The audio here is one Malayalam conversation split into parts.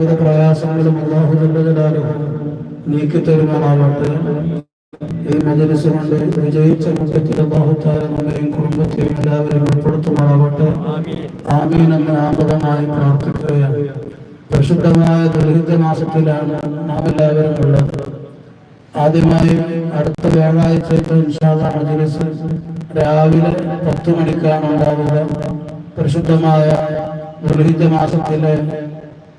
പ്രയാസങ്ങളും അള്ളാഹു ജല്ലാലും നീക്കി തരുമാറാവട്ടെ ഈ മജലിസ് കൊണ്ട് വിജയിച്ച മുഖത്തിൽ അള്ളാഹുത്താല നമ്മയും കുടുംബത്തെയും എല്ലാവരെയും ഉൾപ്പെടുത്തുമാറാവട്ടെ ആമീൻ എന്ന് ആപദമായി പ്രാർത്ഥിക്കുകയാണ്. പ്രശുദ്ധമായ ദുരിത മാസത്തിലാണ് നാം എല്ലാവരും ഉള്ളത്. ആദ്യമായി അടുത്ത വ്യാഴാഴ്ച ഇൻഷാല്ല മജലിസ് രാവിലെ പത്ത് മണിക്കാണ് ഉണ്ടാവുക. പരിശുദ്ധമായ ദുരിത മാസത്തിലെ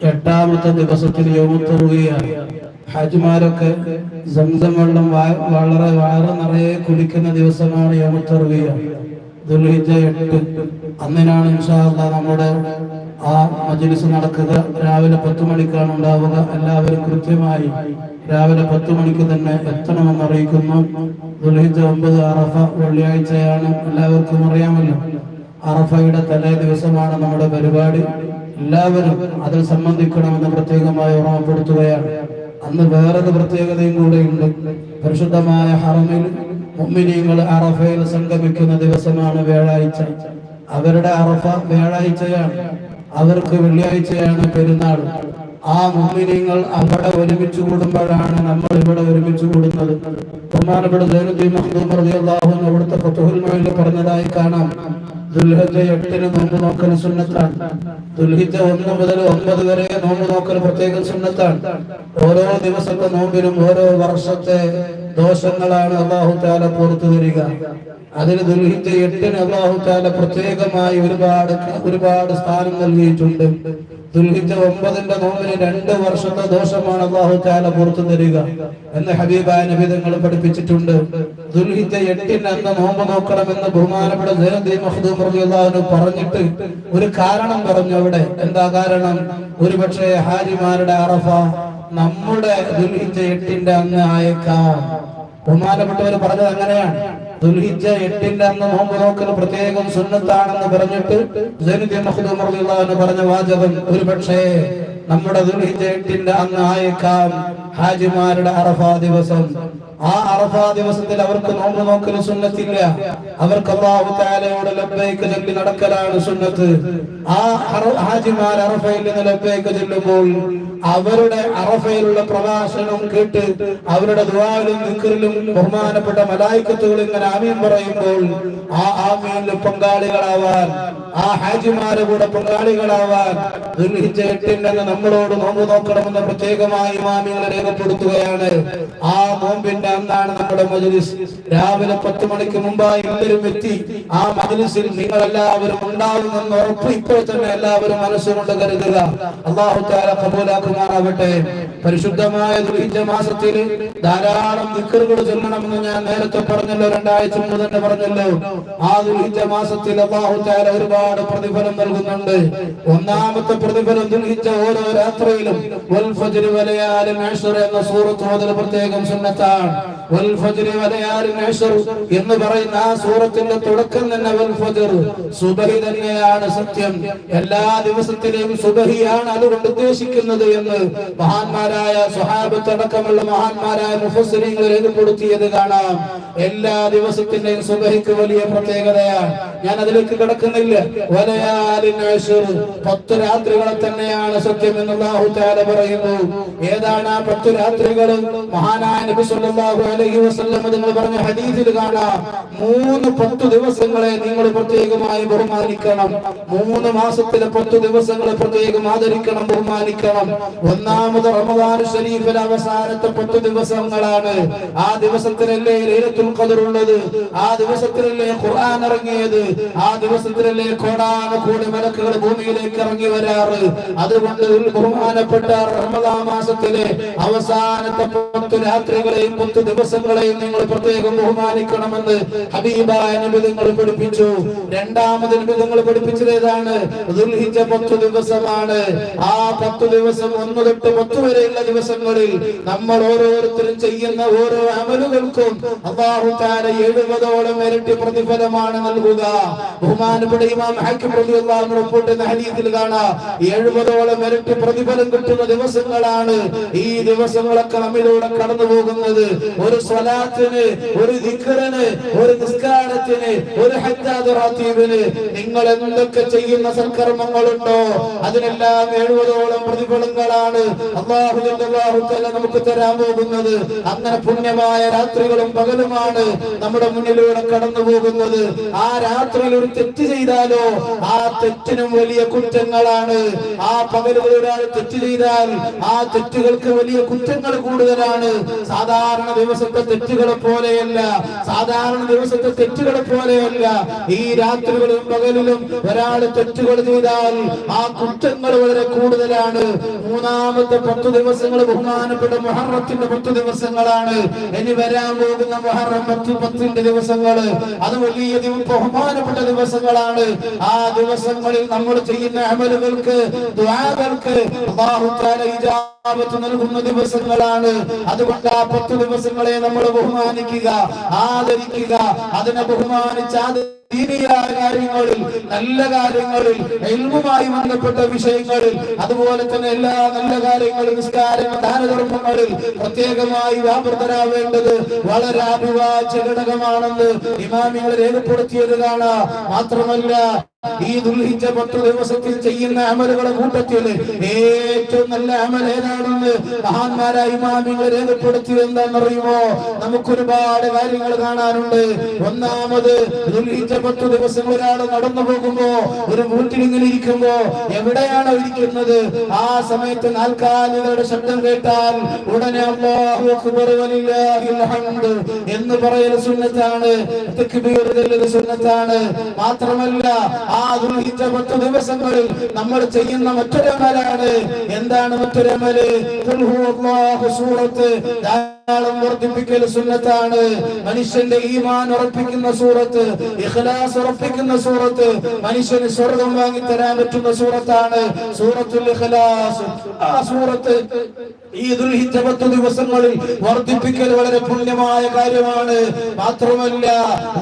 എട്ടാമത്തെ ദിവസത്തിൽ യോമുത്തുറുകയാണ് ഹാജിമാരൊക്കെ സംസം വെള്ളം വളരെ വളരെ നിറയെ കുടിക്കുന്ന ദിവസമാണ് യോമുത്തുറുകയ ദുൽഹിജ എട്ട്. അന്നിനാണ് ഇൻഷാല്ല നമ്മുടെ ആ മജ്ലിസ് നടക്കുക. രാവിലെ പത്ത് മണിക്കാണ് ഉണ്ടാവുക. എല്ലാവരും കൃത്യമായി രാവിലെ പത്ത് മണിക്ക് തന്നെ എത്തണമെന്ന് അറിയിക്കുന്നു. ദുൽഹിജ ഒമ്പത് അറഫ വെള്ളിയാഴ്ചയാണ്. എല്ലാവർക്കും അറിയാമല്ലോ. അറഫയുടെ തലേ ദിവസമാണ് നമ്മുടെ പരിപാടി. എല്ലാവരും അതിൽ സംബന്ധിക്കണമെന്ന് പ്രത്യേകമായി ഓർമ്മപ്പെടുത്തുകയാണ്. അന്ന് വേറൊരു പ്രത്യേകതയും കൂടെയുണ്ട് പരിശുദ്ധമായ ഹറമിൽ മുമ്മിനീങ്ങൾ അറഫയിൽ സംഗമിക്കുന്ന ദിവസമാണ് വ്യാഴാഴ്ച. അവരുടെ അറഫ വ്യാഴാഴ്ചയാണ്. അവർക്ക് വെള്ളിയാഴ്ചയാണ് പെരുന്നാൾ. ആ മുമ്മിനീങ്ങൾ അവിടെ ഒരുമിച്ച് കൂടുമ്പോഴാണ് നമ്മൾ ഇവിടെ ഒരുമിച്ച് കൂടുന്നത്. ബഹുമാനപ്പെട്ട അവിടുത്തെ പറഞ്ഞതായി കാണാം. ദുൽഹിജ എട്ടിന് വരെ ഓരോ ദിവസത്തെ നോമ്പിനും ഓരോ വർഷത്തെ ദോഷങ്ങളാണ് അള്ളാഹു പുറത്തു വരിക. അതിന് ദുൽഹിജ എട്ടിന് അള്ളാഹു പ്രത്യേകമായി ഒരുപാട് ഒരുപാട് സ്ഥാനം നൽകിയിട്ടുണ്ട്. ദുൽഹിജ ഒമ്പതിന്റെ നോമ്പിന് രണ്ട് വർഷത്തെ ദോഷമാണ് അള്ളാഹു താല പുറത്തു തരിക എന്ന് ഹബീബായ നബി തങ്ങൾ പഠിപ്പിച്ചിട്ടുണ്ട്. ദുൽഹിജ എട്ടിന് അന്ന് നോമ്പ് നോക്കണമെന്ന് ബഹുമാനപ്പെട്ട പറഞ്ഞിട്ട് ഒരു കാരണം പറഞ്ഞു അവിടെ. എന്താ കാരണം? ഒരുപക്ഷെ ഹാരിമാരുടെ അറഫ നമ്മുടെ ദുൽഹിജ എട്ടിന്റെ അന്ന് ആയേക്കാം. ബഹുമാനപ്പെട്ടവർ പറഞ്ഞത് അങ്ങനെയാണ്. ദുൽഹിജ എട്ടിന്റെ അന്ന് നോമ്പ് നോക്കൽ പ്രത്യേകം സുന്നത്താണെന്ന് പറഞ്ഞിട്ട് റളിയല്ലാഹു പറഞ്ഞ വാചകം ഒരുപക്ഷെ നമ്മുടെ ദുൽഹിജ എട്ടിന്റെ അന്ന് ആയേക്കാം. ഹാജിമാരുടെ അറഫാ ദിവസം. ആ അറഫാ ദിവസത്തിൽ അവർക്ക് നോമ്പ് നോക്കൽ സുന്നത്തില്ല. അവർക്ക് അള്ളാഹു നടക്കലാണ് സുന്നത്ത്. ആ ഹാജിമാർ അറഫയിൽ നിന്ന് ചെല്ലുമ്പോൾ അവരുടെ അറഫയിലുള്ള പ്രഭാഷണം കേട്ട് അവരുടെ ദുആയിലും ദിക്റിലും ബഹുമാനപ്പെട്ട മലായിക്കത്തുകൾ ഇങ്ങനെ ആമീൻ പറയുമ്പോൾ ആ ആമീനിൽ പങ്കാളികളാവാൻ ആ ഹാജിമാരെ കൂടെ പങ്കാളികളാവാൻ എട്ടിന്റെ നമ്മളോട് നോമ്പ് നോക്കണമെന്ന് പ്രത്യേകമായി ഇമാമികളെ രേഖപ്പെടുത്തുകയാണ് ആ നോമ്പിന്റെ അന്നാണ് നമ്മുടെ മജലിസ്. രാവിലെ പത്ത് മണിക്ക് മുമ്പായി എല്ലാവരും എത്തി. ആ മജലിസിൽ നിങ്ങൾ എല്ലാവരും ഉണ്ടാവുമെന്ന് ഉറപ്പ് ഇപ്പോൾ തന്നെ എല്ലാവരും മനസ്സുകൊണ്ട് കരുതുക. അള്ളാഹു പരിശുദ്ധമായ മാസത്തിൽ ധാരാളം ദിക്കറുകൾ ചൊല്ലണമെന്ന് ഞാൻ നേരത്തെ പറഞ്ഞല്ലോ രണ്ടാഴ്ച മുമ്പ് തന്നെ പറഞ്ഞല്ലോ. ആ ദുൽഹിജ്ജ മാസത്തിൽ അള്ളാഹു താല ഒരുപാട് പ്രതിഫലം നൽകുന്നുണ്ട്. ഒന്നാമത്തെ പ്രതിഫലം ദുൽഹിജ്ജ ഓരോ രാത്രിയിലും. അശ്ർ എന്ന സൂറത്ത് മുതൽ പ്രത്യേകം സുന്നത്താണ്. എന്ന് പറയുന്ന ആ സൂറത്തിന്റെ തുടക്കം തന്നെ സുബഹി തന്നെയാണ് സത്യം. എല്ലാ ദിവസത്തിലെയും സുബഹിയാണ് അതുകൊണ്ട് ഉദ്ദേശിക്കുന്നത് എന്ന് മഹാന്മാരായ സ്വഹാബത്ത് അടക്കമുള്ള മഹാന്മാരായ മുഫസ്സിരീങ്ങൾ രേഖപ്പെടുത്തിയത് കാണാം. എല്ലാ ദിവസത്തിന്റെയും സുബഹിക്ക് വലിയ പ്രത്യേകതയാണ്. ഞാൻ അതിലേക്ക് കിടക്കുന്നില്ല. പത്ത് രാത്രികളെ തന്നെയാണ് സത്യം എന്നുള്ള പറയുന്നു. ഏതാണ് ആ പത്ത് രാത്രികൾ മഹാനായ നബി സല്ലല്ലാഹു വസല്ലം നിങ്ങൾ പറഞ്ഞ ഹദീസിൽ കാണാം. മൂന്ന് പത്ത് ദിവസങ്ങളെ നിങ്ങൾ പ്രത്യേകമായി ബഹുമാനിക്കണം. മൂന്ന് മാസത്തിലെ പത്ത് ദിവസങ്ങളെ പ്രത്യേകം ആദരിക്കണം ബഹുമാനിക്കണം. ഒന്നാമത് റമദാൻ ഷരീഫിലെ അവസാനത്തെ പത്ത് ദിവസങ്ങളാണ്. ആ ദിവസത്തിലല്ലേ ലൈലത്തുൽ ഖദർ ഉള്ളത് ആ ദിവസത്തിലല്ലേ ഖുർആൻ ഇറങ്ങിയത്? ആ ദിവസത്തിലല്ലേ കോടാന കോടി മലക്കുകൾ ഭൂമിയിലേക്ക് ഇറങ്ങി വരാറ്? അതുകൊണ്ട് ബഹുമാനപ്പെട്ട റമദാൻ മാസത്തിലെ അവസാനത്തെ പത്ത് രാത്രികളെയും പത്ത് ദിവസങ്ങളെയും നിങ്ങൾ പ്രത്യേകം ബഹുമാനിക്കണമെന്ന് ഹബീബായ നിബിധങ്ങൾ പഠിപ്പിച്ചു. രണ്ടാമത് നിബിധങ്ങൾ പഠിപ്പിച്ചത് ഏതാണ്? ദുൽഹിജ്ജ പത്ത് ദിവസമാണ്. ആ പത്ത് ദിവസം ഒന്ന് തൊട്ട് പത്ത് വരെയുള്ള ദിവസങ്ങളിൽ നമ്മൾ ഓരോരുത്തരും ചെയ്യുന്ന ഓരോ അമലുകൾക്കും അള്ളാഹു താര എഴുപതോളം ഇരട്ടി പ്രതിഫലമാണ് നൽകുക. ബഹുമാനപ്പെട്ട ഇമാം ഹാക്കിം റളിയല്ലാഹു അൻഹു റിപ്പോർട്ട് ചെയ്യുന്ന ഹദീസിൽ കാണാം. എഴുപതോളം ഇരട്ടി പ്രതിഫലം കിട്ടുന്ന ദിവസങ്ങളാണ് ഈ ദിവസങ്ങളൊക്കെ നമ്മിലൂടെ കടന്നു പോകുന്നത് ഒരു സ്വലാത്തിന് ഒരു ദിക്കറിന് ഒരു നിസ്കാരത്തിന് ഒരു ഹജ്ജാദുറാത്തീവിന് നിങ്ങൾ എന്തൊക്കെ ചെയ്യുന്ന സൽക്കർമ്മങ്ങളുണ്ടോ അതിനെല്ലാം എഴുപതോളം പ്രതിഫലങ്ങളാണ് അള്ളാഹുവിന്റെ അള്ളാഹുത്തല നമുക്ക് തരാൻ പോകുന്നത്. അങ്ങനെ പുണ്യമായ രാത്രികളും പകലുമാണ് നമ്മുടെ മുന്നിലൂടെ കടന്നു പോകുന്നത്. ആ രാത്രിയിൽ ഒരു തെറ്റ് ചെയ്താലോ? ആ തെറ്റിനും വലിയ കുറ്റങ്ങളാണ്. ആ പകലുകൾ ഒരാൾ തെറ്റ് ചെയ്താൽ ആ തെറ്റുകൾക്ക് വലിയ കുറ്റങ്ങൾ കൂടുതലാണ്. സാധാരണ ദിവസത്തെ തെറ്റുകളെ പോലെയല്ല സാധാരണ ദിവസത്തെ തെറ്റുകളെ പോലെയല്ല. ഈ രാത്രികളും പകലിലും ഒരാൾ തെറ്റുകൾ ചെയ്താൽ ആ കുറ്റങ്ങൾ വളരെ കൂടുതലാണ്. മൂന്നാമത്തെ പത്ത് ദിവസങ്ങൾ ബഹുമാനപ്പെട്ട മൊഹറത്തിന്റെ പത്ത് ദിവസങ്ങളാണ്. ഇനി വരാൻ പോകുന്ന മൊഹറം പത്ത് പത്തിന്റെ ദിവസങ്ങൾ. അത് വലിയ ബഹുമാനപ്പെട്ട ദിവസങ്ങളാണ്. ആ ദിവസങ്ങളിൽ നമ്മൾ ചെയ്യുന്ന അമലുകൾക്ക് ദ്വാകൾക്ക് നൽകുന്ന ദിവസങ്ങളാണ്. അതുകൊണ്ട് ആ പത്ത് ദിവസങ്ങളെ നമ്മൾ ബഹുമാനിക്കുക ആദരിക്കുക. അതിനെ ബഹുമാനിച്ച കാര്യങ്ങളിൽ നല്ല കാര്യങ്ങളിൽ എൽമുമായി ബന്ധപ്പെട്ട വിഷയങ്ങളിൽ അതുപോലെ തന്നെ എല്ലാ നല്ല കാര്യങ്ങളും നിസ്കാരങ്ങൾ ദാനധർമ്മങ്ങളിൽ പ്രത്യേകമായി വ്യാപൃതരാവേണ്ടത് വളരെ അഭിവാച്യ ഘടകമാണെന്ന് ഇമാമികൾ രേഖപ്പെടുത്തിയത് കാണാം മാത്രമല്ല ഈ ദുൽഹിജ പത്ത് ദിവസത്തിൽ ചെയ്യുന്ന അമലുകളെ കൂട്ടത്തിൽ ഏറ്റവും നല്ല അമൽ ഏതാണെന്ന് മഹാന്മാരായ മാമികൾ രേഖപ്പെടുത്തി എന്താണെന്നറിയുമോ? നമുക്ക് ഒരുപാട് കാര്യങ്ങൾ കാണാനുണ്ട്. ഒന്നാമത് ദുൽഹിജ പത്ത് ദിവസം ഒരാൾ നടന്നു പോകുമ്പോ ഒരു വീട്ടിലിങ്ങനെ ഇരിക്കുമ്പോ എവിടെയാണോ ഇരിക്കുന്നത്? ആ സമയത്ത് നാൽക്കാലികളുടെ ശബ്ദം കേട്ടാൽ ഉടനെ ഹംദ് എന്ന് പറയൽ സുന്നത്താണ്. സുന്നത്താണ്. മാത്രമല്ല ആ ദുൽഹിജ്ജ പത്ത് ദിവസങ്ങളിൽ നമ്മൾ ചെയ്യുന്ന മറ്റൊരു അമലാണ്. എന്താണ് മറ്റൊരു അമൽ? ഖുൽ സൂറത്ത്. ധാരാളം വർദ്ധിപ്പിക്കൽ സുന്നത്താണ്. മനുഷ്യന്റെ ഈമാൻ ഉറപ്പിക്കുന്ന സൂറത്ത് ഇഖ്ലാസ് ഉറപ്പിക്കുന്ന സൂറത്ത് മനുഷ്യന് സ്വർഗം വാങ്ങി തരാൻ പറ്റുന്ന സൂറത്താണ് സൂറത്തുൽ ഇഖ്ലാസ്. ആ സൂറത്ത് ഈ ദുൽഹിജ്ജ പത്ത് ദിവസങ്ങളിൽ വർദ്ധിപ്പിക്കൽ വളരെ പുണ്യമായ കാര്യമാണ്. മാത്രമല്ല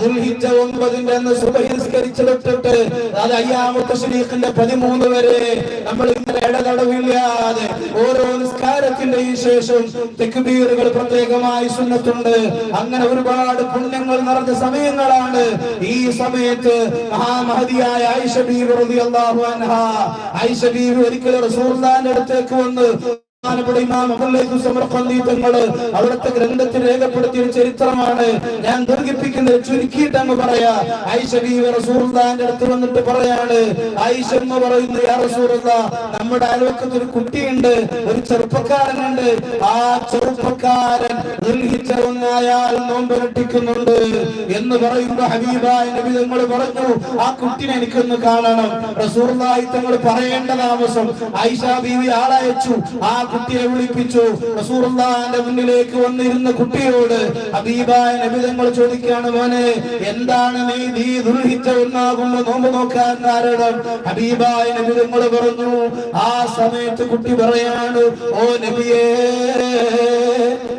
ദുൽഹിജ്ജ ഒമ്പതിന്റെ അന്ന് സുബഹി നിസ്കരിച്ച് തൊട്ടിട്ട് അത് അയ്യാമത്തെ ശരീഖിന്റെ പതിമൂന്ന് വരെ നമ്മൾ ഇങ്ങനെ ഇടതടവില്ലാതെ ഓരോ നിസ്കാരത്തിന്റെയും ശേഷം തെക്കുബീറുകൾ പ്രത്യേകമായി സുന്നത്തുണ്ട്. അങ്ങനെ ഒരുപാട് പുണ്യങ്ങൾ നിറഞ്ഞ സമയങ്ങളാണ് ഈ സമയത്ത് മഹാമഹതിയായ ബീവി റളിയല്ലാഹു അൻഹ. ഒരിക്കൽ റസൂലുള്ളാഹിന്റെ അടുത്തേക്ക് വന്ന് ബഹുമാനപ്പെട്ട ഇമാം അബൂലൈഹി സമർഖന്ദി തങ്ങൾ അവിടുത്തെ ഗ്രന്ഥത്തിൽ രേഖപ്പെടുത്തിയ ഒരു ചരിത്രമാണ്. ഞാൻ ദീർഘിപ്പിക്കുന്നത് ചുരുക്കിയിട്ട് അങ്ങ് പറയാ. ആയിഷ ബീവി റസൂലുള്ളാഹിന്റെ അടുത്ത് വന്നിട്ട് പറയാണ് ആയിഷ എന്ന് പറയുന്നു യാ റസൂലുള്ള നമ്മുടെ അയൽവക്കത്ത് ഒരു കുട്ടിയുണ്ട് ഒരു ചെറുപ്പക്കാരനുണ്ട്. ആ ചെറുപ്പക്കാരൻ ദുൽഹിജ്ജ ഒന്നായാൽ എന്ന് പറയുമ്പോ ഹബീബായ നബി തങ്ങൾ പറഞ്ഞു ആ കുട്ടിനെ എനിക്കൊന്ന് കാണണം. റസൂലുള്ളാഹി തങ്ങൾ പറയേണ്ട താമസം ആയിഷ ബീവി ആളയച്ചു. ആ കുട്ടിയെ വിളിപ്പിച്ചു. റസൂറുള്ളാന്റെ മുന്നിലേക്ക് വന്നിരുന്ന കുട്ടിയോട് ഹബീബായ നബിതങ്ങൾ ചോദിക്കാണ് മോനെ എന്താണ് നീ നീ ദുർഹിച്ച ഒന്നാകുമ്പോ നോമ്പ് നോക്കാൻ കാരണം ഹബീബായ നബിതങ്ങൾ പറഞ്ഞു ആ സമയത്ത് കുട്ടി പറയാണ് ഓ നബിയേ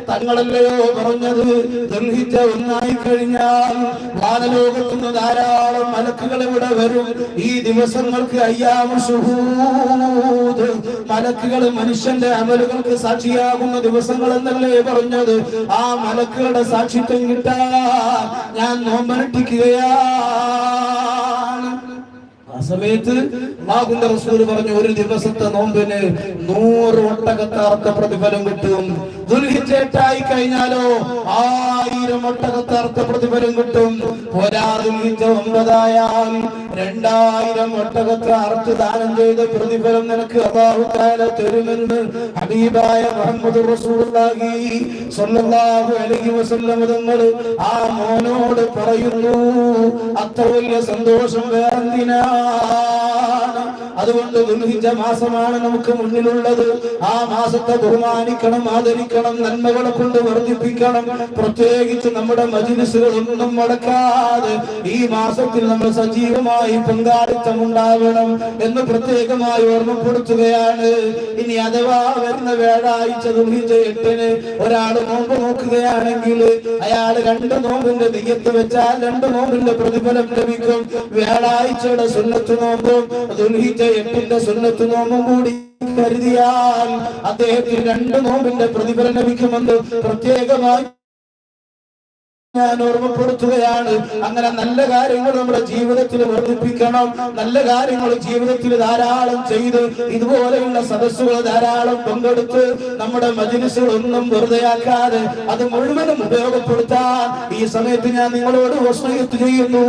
തങ്ങളല്ലയോ പറഞ്ഞത്? ദുർഹിച്ച ഒന്നായി കഴിഞ്ഞാൽ വാനലോകത്തുനിന്ന് ധാരാളം മലക്കുകൾ ഇവിടെ വരും. ഈ ദിവസങ്ങൾക്ക് അയ്യാമ ശുഹൂദ് മലക്കുകൾ മനുഷ്യന്റെ അമലുകൾക്ക് സാക്ഷിയാകുന്ന ദിവസങ്ങൾ എന്നല്ലേ പറഞ്ഞത്. ആ മലക്കുകളുടെ സാക്ഷിത്വം കിട്ടാ. ഞാൻ നോമ്പനുഷ്ഠിക്കുകയാണ് ആ സമയത്ത് അള്ളാഹുന്റെ റസൂൽ പറഞ്ഞു ഒരു ദിവസത്തെ നോമ്പിന് നൂറ് ഒട്ടകത്താർത്ത പ്രതിഫലം കിട്ടും. ദുൽഹിജ്ജായി കഴിഞ്ഞാലോ ആയിരം ഒട്ടകത്താർത്ത പ്രതിഫലം കിട്ടും. ഒരാൾ ഒമ്പതായാൽ രണ്ടായിരം ഒട്ടകത്തെ അറുത്ത് ദാനം ചെയ്ത പ്രതിഫലം നിനക്ക് അള്ളാഹു തരുമെന്ന് ഹബീബായ മുഹമ്മദ് റസൂലുള്ളാഹി സ്വല്ലല്ലാഹു അലൈഹി വസല്ലം തങ്ങൾ ആ മോനോട് പറയുന്നു. അത്ര വലിയ സന്തോഷം വേറെന്തിനാ അതുകൊണ്ട് ദുൽഹിജ്ജ മാസമാണ് നമുക്ക് മുന്നിലുള്ളത്. ആ മാസത്തെ ബഹുമാനിക്കണം ആദരിക്കണം നന്മകളെ കൊണ്ട് വർദ്ധിപ്പിക്കണം. പ്രത്യേകിച്ച് നമ്മുടെ മജിലിസുകൾ ഒന്നും മുടക്കാതെ ഈ മാസത്തിൽ നമ്മൾ സജീവമായി പങ്കാളിത്തം ഉണ്ടാവണം എന്ന് പ്രത്യേകമായി ഓർമ്മപ്പെടുത്തുകയാണ്. ഇനി അഥവാ വരുന്ന വേഴാഴ്ച ദുർഹിജ എട്ടിന് ഒരാൾ നോമ്പ് നോക്കുകയാണെങ്കിൽ അയാൾ രണ്ട് നോമ്പിന്റെ നെയ്യത്ത് വെച്ചാൽ രണ്ട് നോമ്പിന്റെ പ്രതിഫലം ലഭിക്കും. വ്യാഴാഴ്ചയുടെ സുന്നത്ത് നോമ്പും ദുൽഹിജ എട്ടിന്റെ സുന്നത്ത് നോമ്പും കൂടി കരുതിയാൽ അദ്ദേഹത്തിന് രണ്ട് നോമ്പിന്റെ പ്രതിഫലം ലഭിക്കുമെന്ന് പ്രത്യേകമായി ഞാൻ ഓർമ്മപ്പെടുത്തുകയാണ്. അങ്ങനെ നല്ല കാര്യങ്ങൾ നമ്മുടെ ജീവിതത്തിൽ വർദ്ധിപ്പിക്കണം. നല്ല കാര്യങ്ങൾ ജീവിതത്തിൽ ധാരാളം ചെയ്ത് ഇതുപോലെയുള്ള സദസ്സുകൾ ധാരാളം പങ്കെടുത്ത് നമ്മുടെ മജിലിസുകൾ ഒന്നും വെറുതെയാക്കാതെ അത് മുഴുവനും ഉപയോഗപ്പെടുത്താൻ ഈ സമയത്ത് ഞാൻ നിങ്ങളോട് വസ്തുയത്ത് ചെയ്യുന്നു.